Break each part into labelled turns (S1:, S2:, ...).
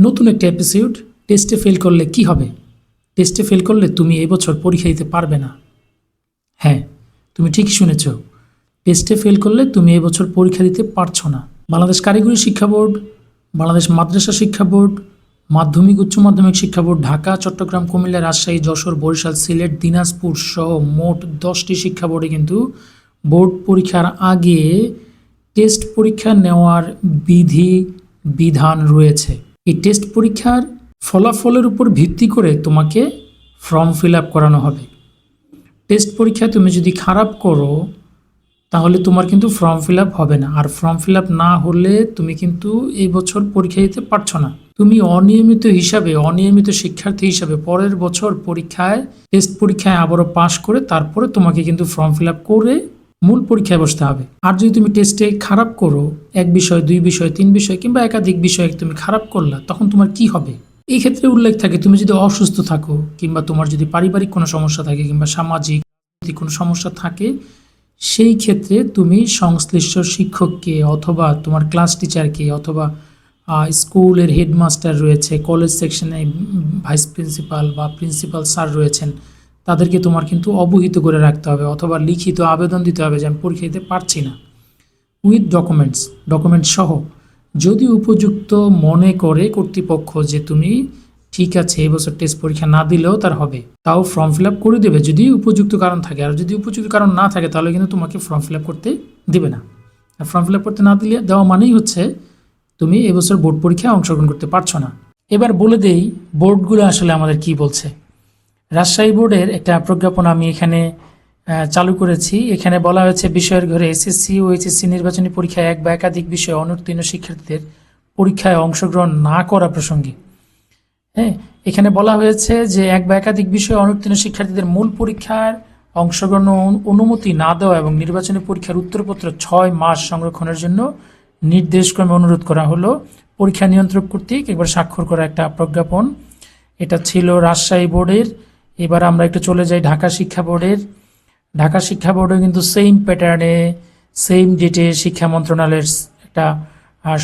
S1: নতুন একটা এপিসোড টেস্টে ফেল করলে কি হবে? টেস্টে ফেল করলে তুমি এবছর পরীক্ষা দিতে পারবে না। হ্যাঁ তুমি ঠিকই শুনেছ। টেস্টে ফেল করলে তুমি এবছর পরীক্ষা দিতে পারছ না। বাংলাদেশ কারিগরি শিক্ষা বোর্ড, বাংলাদেশ মাদ্রাসা শিক্ষা বোর্ড, মাধ্যমিক উচ্চ মাধ্যমিক শিক্ষা বোর্ড, ঢাকা, চট্টগ্রাম, কুমিল্লা, রাজশাহী, যশোর, বরিশাল, সিলেট, দিনাজপুর সহ মোট দশটি শিক্ষা বোর্ডে কিন্তু বোর্ড পরীক্ষার আগে টেস্ট পরীক্ষা নেওয়ার বিধি, বিধান রয়েছে। এই টেস্ট পরীক্ষার ফলাফলের উপর ভিত্তি করে তোমাকে ফর্ম ফিল আপ করানো হবে। টেস্ট পরীক্ষায় তুমি যদি খারাপ করো, তাহলে তোমার কিন্তু ফর্ম ফিল আপ হবে না। আর ফর্ম ফিল আপ না হলে তুমি কিন্তু এই বছর পরীক্ষা দিতে পারছ না। তুমি অনিয়মিত হিসাবে, অনিয়মিত শিক্ষার্থী হিসাবে পরের বছর পরীক্ষায় টেস্ট পরীক্ষায় আবারও পাশ করে তারপরে তোমাকে কিন্তু ফর্ম ফিল আপ করে মূল পরীক্ষায় বসতে হবে। আর যদি তুমি টেস্টে খারাপ করো, এক বিষয়, দুই বিষয়, তিন বিষয় কিংবা একাধিক বিষয়ে তুমি খারাপ করলা, তখন তোমার কি হবে? এই ক্ষেত্রে উল্লেখ থাকে, তুমি যদি অসুস্থ থাকো কিংবা তোমার যদি পারিবারিক কোনো সমস্যা থাকে কিংবা সামাজিক যদি কোনো সমস্যা থাকে, সেই ক্ষেত্রে তুমি সংশ্লিষ্ট শিক্ষককে অথবা তোমার ক্লাস টিচারকে অথবা স্কুলের হেডমাস্টার রয়েছে কলেজ সেকশনে ভাইস প্রিন্সিপাল বা প্রিন্সিপাল স্যার রয়েছেন। তাদেরকে তোমার কিন্তু অবহিত করে রাখতে হবে অথবা লিখিত আবেদন দিতে হবে যে আমি পরীক্ষা দিতে পারছি না। উইথ ডকুমেন্টস ডকুমেন্ট সহ, যদি উপযুক্ত মনে করে কর্তৃপক্ষ যে তুমি ঠিক আছে এবছর টেস্ট পরীক্ষা না দিলেও তার হবে। তাও ফর্ম ফিল করে দেবে। যদি উপযুক্ত কারণ থাকে, আর যদি উপযুক্ত কারণ না থাকে, তাহলে কিন্তু তোমাকে ফর্ম ফিল করতে দেবে না। আর ফর্ম ফিল করতে না দিলে, দেওয়া মানেই হচ্ছে তুমি এবছর বোর্ড পরীক্ষায় অংশগ্রহণ করতে পারছ না। এবার বলে দেই বোর্ডগুলো আসলে আমাদের কি বলছে? রাজশাহী বোর্ডের একটা প্রজ্ঞাপন আমি এখানে চালু করেছি। এখানে বলা হয়েছে বিষয়ের ঘরে এসএসসি ও এইচএসসি নির্বাচনী পরীক্ষায় এক বা একাধিক বিষয়ে অনুত্তীর্ণ শিক্ষার্থীদের পরীক্ষায় অংশগ্রহণ না করা প্রসঙ্গে। হ্যাঁ এখানে বলা হয়েছে যে এক বা একাধিক বিষয়ে অনুত্তীর্ণ শিক্ষার্থীদের মূল পরীক্ষার অংশগ্রহণ অনু- অনুমতি না দেওয়া এবং নির্বাচনী পরীক্ষার উত্তরপত্র ছয় মাস সংরক্ষণের জন্য নির্দেশক্রমে অনুরোধ করা হলো। পরীক্ষা নিয়ন্ত্রক কর্তৃক একবার স্বাক্ষর করা একটা প্রজ্ঞাপন। এটা ছিল রাজশাহী বোর্ডের এবার আমরা একটু চলে যাই ঢাকা শিক্ষা বোর্ডের। ঢাকা শিক্ষা বোর্ডে কিন্তু সেম প্যাটার্নে সেম ডেটে শিক্ষা মন্ত্রণালয়ের একটা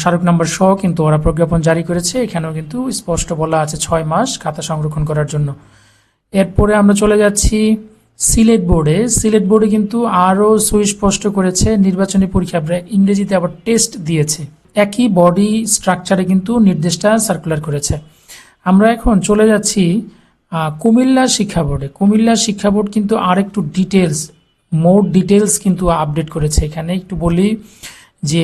S1: স্মারক নাম্বার সহ কিন্তু ওরা প্রজ্ঞাপন জারি করেছে। এখানেও কিন্তু স্পষ্ট বলা আছে ছয় মাস খাতা সংরক্ষণ করার জন্য। এরপরে আমরা চলে যাচ্ছি সিলেট বোর্ডে। সিলেট বোর্ডে কিন্তু আরও সুস্পষ্ট করেছে, নির্বাচনী পরীক্ষা ইংরেজিতে আবার টেস্ট দিয়েছে। একই বডি স্ট্রাকচারে কিন্তু নির্দেশটা সার্কুলার করেছে। আমরা এখন চলে যাচ্ছি কুমিল্লা শিক্ষা বোর্ডে কুমিল্লা শিক্ষা বোর্ড কিন্তু আর একটু ডিটেলস মোর ডিটেলস কিন্তু আপডেট করেছে এখানে। একটু বলি যে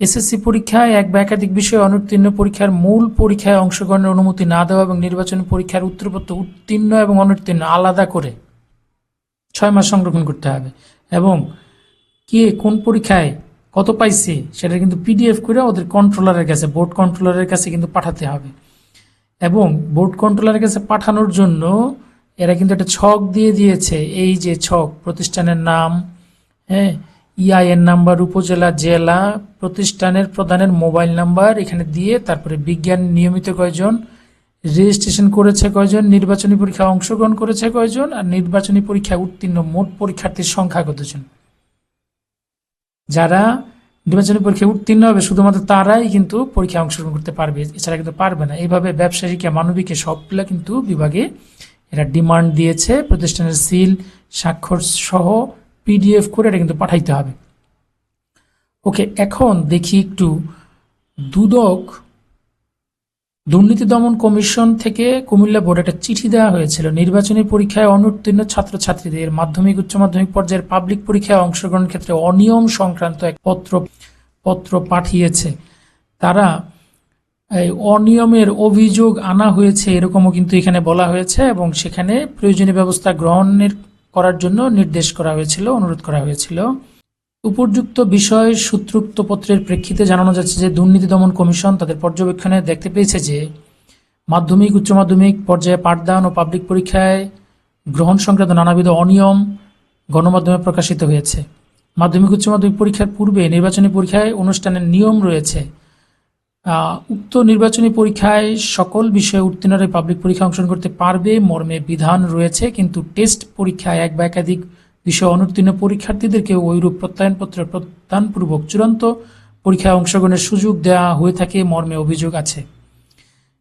S1: এসএসসি পরীক্ষায় এক বা একাধিক বিষয়ে অনুত্তীর্ণ পরীক্ষার মূল পরীক্ষায় অংশগ্রহণের অনুমতি না দেওয়া এবং নির্বাচনী পরীক্ষার উত্তরপত্র উত্তীর্ণ এবং অনুত্তীর্ণ আলাদা করে ছয় মাস সংরক্ষণ করতে হবে। এবং কে কোন পরীক্ষায় কত পাইছে সেটা কিন্তু পিডিএফ করে ওদের কন্ট্রোলারের কাছে বোর্ড কন্ট্রোলারের কাছে কিন্তু পাঠাতে হবে। এবং বোর্ড কন্ট্রোলারের কাছে পাঠানোর জন্য এরা কিন্তু একটা ছক দিয়ে দিয়েছে। এই যে ছক, প্রতিষ্ঠানের নাম হ্যাঁ ইআইএন নাম্বার, উপজেলা, জেলা, প্রতিষ্ঠানের প্রধানের মোবাইল নাম্বার এখানে দিয়ে তারপরে বিজ্ঞান নিয়মিত কয়জন, রেজিস্ট্রেশন করেছে কয়জন, নির্বাচনী পরীক্ষায় অংশগ্রহণ করেছে কয়জন, আর নির্বাচনী পরীক্ষা উত্তীর্ণ মোট পরীক্ষার্থীর সংখ্যা কতজন। যারা নির্বাচনী পরীক্ষায় উত্তীর্ণ হবে শুধুমাত্র তারাই কিন্তু পরীক্ষায় অংশগ্রহণ করতে পারবে, এছাড়া কিন্তু পারবে না। এইভাবে ব্যবসায়ীকে মানবিকে সবগুলো কিন্তু বিভাগে এরা ডিমান্ড দিয়েছে, প্রতিষ্ঠানের সিল, স্বাক্ষর সহ পিডিএফ করে এটা কিন্তু পাঠাইতে হবে। ওকে, এখন দেখি একটু দুদক দুর্নীতি দমন কমিশন থেকে কুমিল্লা বোর্ডে একটা চিঠি দেওয়া হয়েছিল। নির্বাচনী পরীক্ষায় অনুত্তীর্ণ ছাত্রছাত্রীদের মাধ্যমিক, উচ্চ মাধ্যমিক পর্যায়ের পাবলিক পরীক্ষায় অংশগ্রহণের ক্ষেত্রে অনিয়ম সংক্রান্ত এক পত্র পত্র পাঠিয়েছে। তারা এই অনিয়মের অভিযোগ আনা হয়েছে এরকমও কিন্তু এখানে বলা হয়েছে এবং সেখানে প্রয়োজনীয় ব্যবস্থা গ্রহণের করার জন্য নির্দেশ করা হয়েছিল, অনুরোধ করা হয়েছিল। উপযুক্ত বিষয় সূত্রোক্ত পত্রের প্রেক্ষিতে জানানো যাচ্ছে যে দুর্নীতি দমন কমিশন তাদের পর্যবেক্ষণে দেখতে পেয়েছে যে মাধ্যমিক, উচ্চ মাধ্যমিক পর্যায়ে পাঠদান ও পাবলিক পরীক্ষায় গ্রহণ সংক্রান্ত নানাবিধ অনিয়ম গণমাধ্যমে প্রকাশিত হয়েছে। মাধ্যমিক, উচ্চ মাধ্যমিক পরীক্ষার পূর্বে নির্বাচনী পরীক্ষায় অনুষ্ঠানের নিয়ম রয়েছে। উক্ত নির্বাচনী পরীক্ষায় সকল বিষয়ে উত্তীর্ণরা পাবলিক পরীক্ষা অংশগ্রহণ করতে পারবে, মর্মে বিধান রয়েছে, কিন্তু টেস্ট পরীক্ষায় এক বা একাধিক বিষয়ে অনুত্তীর্ণ পরীক্ষার্থীদেরকে ওইরূপ প্রত্যয়নপত্র প্রদানপূর্বক চূড়ান্ত পরীক্ষায় অংশগ্রহণের সুযোগ দেওয়া হয়ে থাকে, মর্মে অভিযোগ আছে।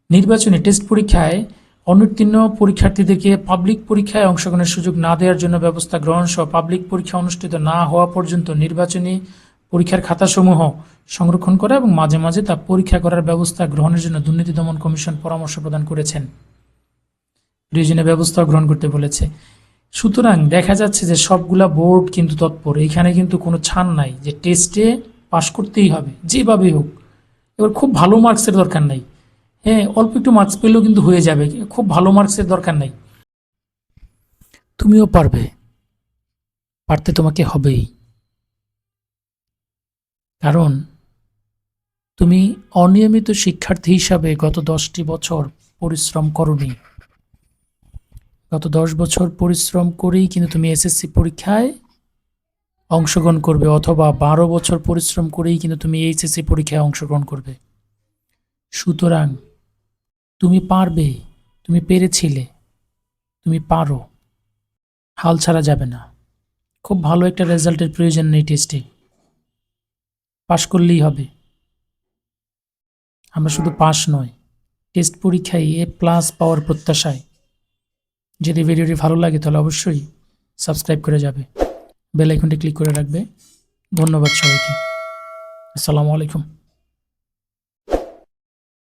S1: নির্বাচনী টেস্ট পরীক্ষায় অনুত্তীর্ণ পরীক্ষার্থীদেরকে পাবলিক পরীক্ষায় অংশগ্রহণের সুযোগ না দেওয়ার জন্য ব্যবস্থা গ্রহণ সহ পাবলিক পরীক্ষা অনুষ্ঠিত না হওয়া পর্যন্ত নির্বাচনী পরীক্ষার খাতাসমূহ সংরক্ষণ করা এবং মাঝে মাঝে তা পরীক্ষা করার ব্যবস্থা গ্রহণের জন্য দুর্নীতি দমন কমিশন পরামর্শ প্রদান করেছেন। প্রয়োজনীয় ব্যবস্থা গ্রহণ করতে বলেছে। সুতরাং দেখা যাচ্ছে যে সবগুলা বোর্ড কিন্তু তৎপর। এখানে কিন্তু কোনো ছাড় নাই যে টেস্টে পাশ করতেই হবে যেভাবে হোক। এবার খুব ভালো মার্কসের দরকার নাই। হ্যাঁ অল্প একটু মার্কস পেলেও কিন্তু হয়ে যাবে। খুব ভালো মার্কসের দরকার নাই। তুমিও পারবে। পারতে তোমাকে হবেই। কারণ তুমি অনিয়মিত শিক্ষার্থী হিসাবে গত দশটি বছর পরিশ্রম করনি। গত দশ বছর পরিশ্রম করেই কিন্তু তুমি এসএসসি পরীক্ষায় অংশগ্রহণ করবে অথবা বারো বছর পরিশ্রম করেই কিন্তু তুমি এইচএসসি পরীক্ষায় অংশগ্রহণ করবে। সুতরাং তুমি পারবে, তুমি পেরেছিলে, তুমি পারো। হাল ছাড়া যাবে না। খুব ভালো একটা রেজাল্টের প্রয়োজন নেই টেস্টে পাশ করলেই হবে। আমরা শুধু পাশ নয় টেস্ট পরীক্ষায় এ প্লাস পাওয়ার প্রত্যাশায় যদি ভিডিওটি ভালো লাগে তাহলে অবশ্যই সাবস্ক্রাইব করে যাবে। বেল আইকনটি ক্লিক করে রাখবে। ধন্যবাদ সবাইকে। আসসালামু আলাইকুম।